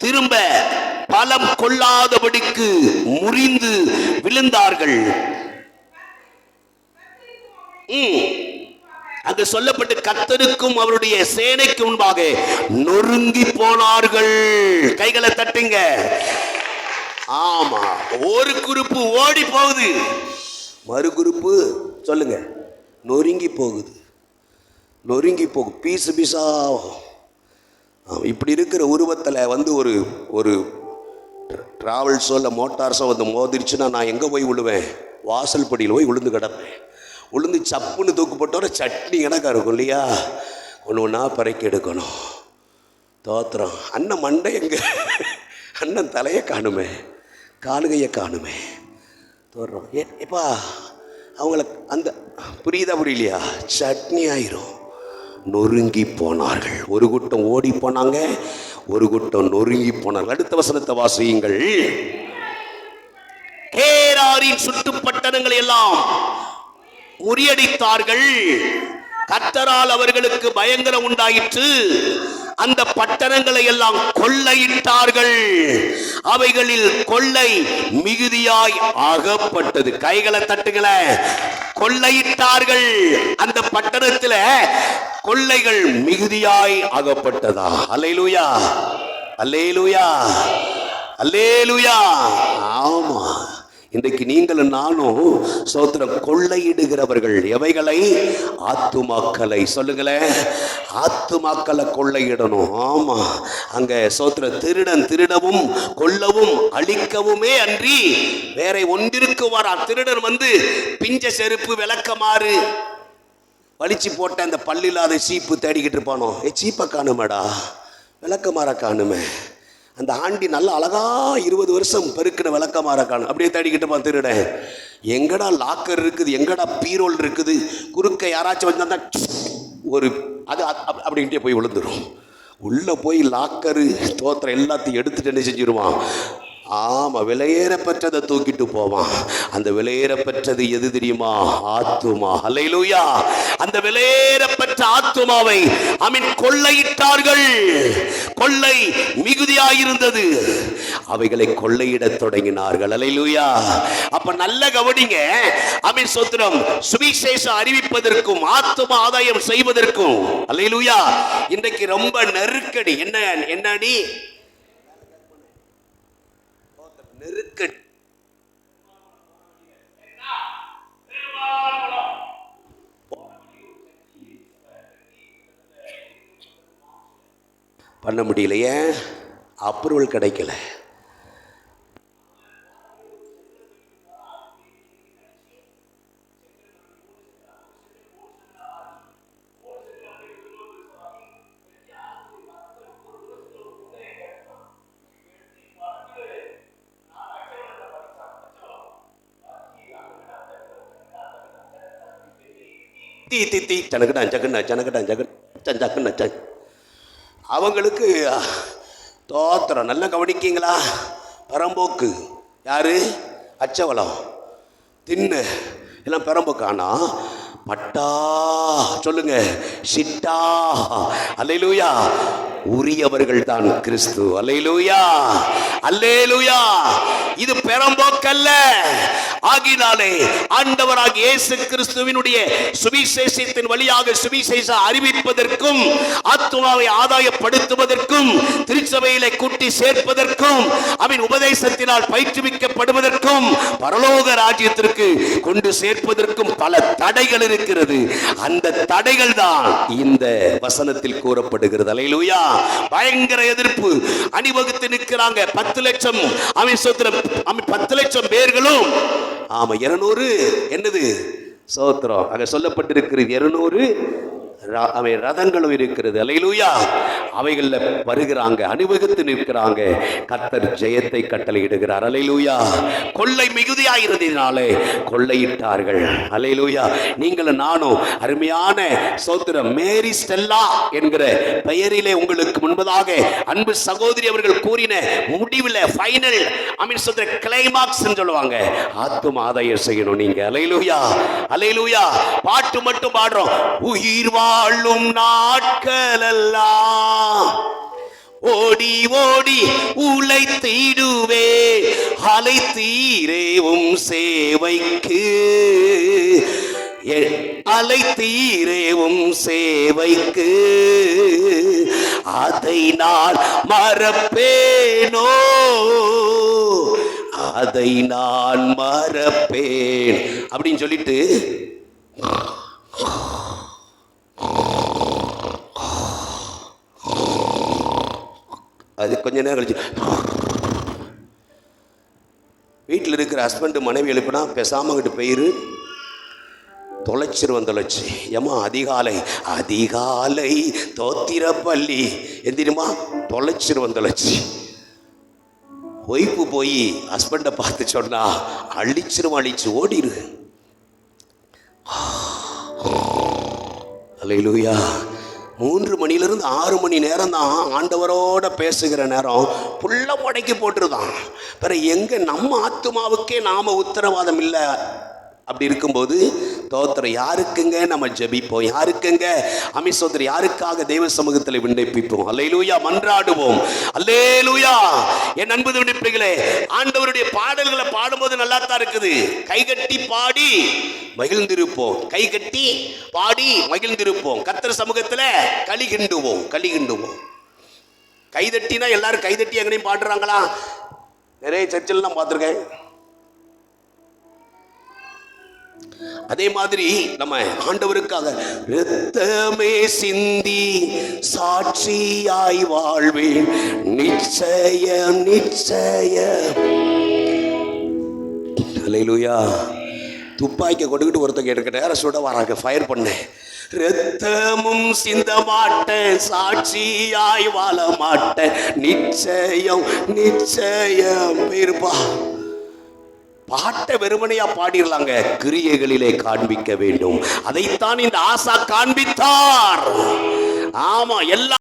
திரும்ப பலம் கொள்ளாதபடிக்கு முறிந்து விழுந்தார்கள். ம். அங்கு சொல்லப்பட்டு கத்தருக்கும் அவருடைய சேனைக்கு முன்பாக நொறுங்கி போனார்கள். கைகளை தட்டுங்க. ஆமா ஒரு குறிப்பு ஓடி போகுது. மறு குறிப்பு சொல்லுங்க. நொறுங்கி போகுது. நொறுங்கி போகும் பீசு பீஸா இப்படி இருக்கிற உருவத்தில் வந்து ஒரு ஒரு டிராவல்ஸோ இல்லை மோட்டார்ஸோ வந்து மோதிருச்சுன்னா நான் எங்கே போய் விழுவேன் வாசல் படியில் போய் விழுந்து கிடப்பேன். உளுந்து சப்புன்னு தூக்கு சட்னி கணக்காக இருக்கும் இல்லையா? ஒன்று ஒன்றா பறக்கி எடுக்கணும். தோத்திரம் அண்ணன் மண்டை எங்கே? அண்ணன் தலையை காணுமே. காலுகையை காணுமே. தோறோம் ஏ எப்பா அவங்கள அந்த புரியுதா புரியலையா? சட்னி ஆயிரும். நொறுங்கி போனார்கள். ஒரு கூட்டம் ஓடி போனாங்க ஒரு கூட்டம் நொறுங்கி போனார்கள். அடுத்த வசனத்தை வாசியுங்கள். கேராரின் சுட்டுப்பட்டணங்களை எல்லாம் முறியடித்தார்கள். கத்தரால் அவர்களுக்கு பயங்கரம் உண்டாயிற்று. அந்த பட்டணங்களை எல்லாம் கொள்ளையிட்டார்கள். அவைகளில் கொள்ளை மிகுதியாய் அகப்பட்டது. கைகளை தட்டுகளை கொள்ளையிட்டார்கள். அந்த பட்டணத்துல கொள்ளைகள் மிகுதியாய் அகப்பட்டதா அல்லேலூயா. அல்லேலூயா. அல்லேலூயா. ஆமா. இன்றைக்கு நீங்களும் நானும் சோத்திரம் கொள்ளையிடுகிறவர்கள். எவைகளை? ஆத்துமாக்களை. சொல்லுங்களேன். ஆத்துமாக்களை கொள்ளையிடணும். ஆமா. அங்க சோத்திர திருடன் திருடவும் கொல்லவும் அழிக்கவுமே அன்றி வேற ஒன்றிற்கு வரா. திருடன் வந்து பிஞ்ச செருப்பு விளக்கமாறு வலிச்சு போட்ட அந்த பல்லில்லாத சீப்பு தேடிக்கிட்டு இருப்பானோ? ஏ சீப்பை காணுமேடா. விளக்கமாற காணுமே. அந்த ஆண்டி நல்லா அழகா இருபது வருஷம் பெருக்கின விளக்கமாக காணும். அப்படியே தேடிக்கிட்டு இருப்பான் எங்கடா லாக்கர் இருக்குது எங்கடா பீரோல் இருக்குது? குறுக்க யாராச்சும் வந்தா ஒரு அது அப்- அப்படின்ட்டே போய் விழுந்துடும் உள்ளே போய் லாக்கரு தோத்திரம் எல்லாத்தையும் எடுத்துட்டு என்ன செஞ்சிருவான்? ஆமாம் விலையேற பெற்றதை தூக்கிட்டு போவான். அந்த விலையேற பெற்றது எது தெரியுமா? ஆத்துமா. அலையிலூயா அந்த விலையேற பெற்ற ஆத்துமாவை அமீன் கொள்ளையிட்டார்கள். கொள்ளை இருந்தது அவைகளை கொள்ளையிட தொடங்கினார்கள். அலையிலூயா. அப்ப நல்ல கவனிங்க. அமீன் சோத்திரம் சுவிசேஷம் அறிவிப்பதற்கும் ஆத்தும ஆதாயம் செய்வதற்கும். அலையிலூயா. இன்றைக்கு ரொம்ப நெருக்கடி. என்ன என்னடி? நெருக்கடி. பண்ண முடியலையே. அப்ரூவல் கிடைக்கல. தீ தீ தீ சனக்கட்டான் சக்கண்ணா சனக்கட்டான் சக்கன் சக்கண்ணா சக் அவங்களுக்கு தோத்திரம் நல்லா கவனிக்கீங்களா? பரம்போக்கு. யாரு? அச்சவளம். தின்னு. எல்லாம் பெரம்போக்கு. ஆனால் பட்டா. சொல்லுங்க. சிட்டா. அலையிலூயா உரியவர்கள் தான் கிறிஸ்து. அலையிலூயா அல்லேலூயா. இது பெரம்போக்கல்ல. ஆகினாலே ஆண்டவராக இயேசு கிறிஸ்துவினுடைய சுவிசேஷத்தின் வழியாக சுவிசேஷ அறிவிப்பதற்கும் ஆத்துமாவை ஆதாயப்படுத்துவதற்கும் திருச்சபையில கூட்டி சேர்ப்பதற்கும் அவன் உபதேசத்தினால் பயிற்றுவிக்கப்படுவதற்கும் பரலோக ராஜ்யத்திற்கு கொண்டு சேர்ப்பதற்கும் பல தடைகள் இருக்கிறது. அந்த தடைகள் தான் இந்த வசனத்தில் கூறப்படுகிறது. அலையிலுயா! பயங்கர எதிர்ப்பு. அணிவகுத்து நிற்கிறாங்க. பத்து லட்சம் அவன் சொத்துல அவன் பத்து லட்சம் பேர்களும் ஆமா இருநூறு. என்னது? சோத்திரம். அங்க சொல்லப்பட்டிருக்கிறது இருநூறு அவை ரதங்களும் இருக்கிறது. அலையிலூயா. அவைகளில் வருகிறாங்க அணிவகுத்து நிற்கிறாங்க. கத்தர் ஜெயத்தை கட்டளையிடுகிறார். அலையிலூயா. கொள்ளை மிகுதியாயிருந்ததினாலே கொள்ளையிட்டார்கள். அலையிலூயா. நீங்களும் நானும் அருமையான சோத்திரம் மேரி ஸ்டெல்லா என்கிற பெயரிலே உங்களுக்கு முன்பதாக அன்பு சகோதரி அவர்கள் கூறின முடிவில் ஃபைனல் அமீன் சொல்ற கிளைமாக்ஸ் சொல்லுவாங்க. ஆத்தும் ஆதாயம் செய்யணும் நீங்க. அலையிலூயா. அலையிலூயா. பாட்டு மட்டும் பாடுறோம். உயிர் வாழும் நாட்களெல்லாம் ஓடி ஓடி உழைத்திடுவே. அலைத்தீரேவும் சேவைக்கு. எ- அலைத்தீரேவும் சேவைக்கு. அதை நான் மறப்பேனோ? அதை நான் மறப்பேன். அப்படின்னு சொல்லிட்டு அது கொஞ்ச நேரம் கழிச்சு. வீட்டில் இருக்கிற ஹஸ்பண்டு மனைவி எழுப்பினா பேசாம கிட்ட போயிரு. தொலைச்சிருவன் தொலைச்சி. ஏமா அதிகாலை. அதிகாலை தோத்திர பள்ளி எந்திரிமா தொலைச்சிருவன் தொலைச்சி. ஒய்ப்பு போய் ஹஸ்பண்டை பார்த்து சொன்னா அழிச்சிரும் அழிச்சு ஓடிடு அலையிலூயா மூன்று மணிலிருந்து ஆறு மணி நேரம் தான் ஆண்டவரோட பேசுகிற நேரம். புள்ள முடக்கி போட்டுருதான். பிற எங்கே நம்ம ஆத்மாவுக்கே நாம் உத்தரவாதம் இல்லை. அப்படி இருக்கும்போது தோத்திரம் யாருக்குங்க நம்ம ஜெபிப்போம்? யாருக்குங்க? அமிசோதர் யாருக்காக தெய்வ சமூகத்தில் விண்ணப்பிப்போம்? அல்லேலூயா மன்றாடுவோம். அல்லேலூயா! என் அன்பு விண்ணப்பிகளே ஆண்டவருடைய பாடல்களை பாடும்போது நல்லா தான் இருக்குது. கைகட்டி பாடி மகிழ்ந்திருப்போம். கை கட்டி பாடி மகிழ்ந்திருப்போம். கர்த்தர் சமூகத்தில் களி கிண்டுவோம் களி கிண்டுவோம் கைதட்டினா எல்லாரும் கைதட்டி எங்கனையும் பாடுறாங்களா? நிறைய சர்ச்சில் நான் பார்த்துருக்கேன். அதே மாதிரி நம்ம ஆண்டவருக்காக ரத்தமே சிந்தி சாட்சியாய் வாழ்வேன். நிச்சயம் நிச்சயம் அல்லேலூயா துப்பாக்கி கொடுக்கிட்டு ஒருத்தங்க எடுக்க நேரம் சுட வராங்க. ஃபயர் பண்ணேன் ரத்தமும் சிந்த மாட்டேன். சாட்சியாய் வாழ மாட்டேன். நிச்சயம் நிச்சயம். இருப்பா பாட்டை வெறுமனையா பாடிடலாங்க. கிரியைகளிலே காண்பிக்க வேண்டும். அதைத்தான் இந்த ஆசா காண்பித்தார். ஆமா எல்லா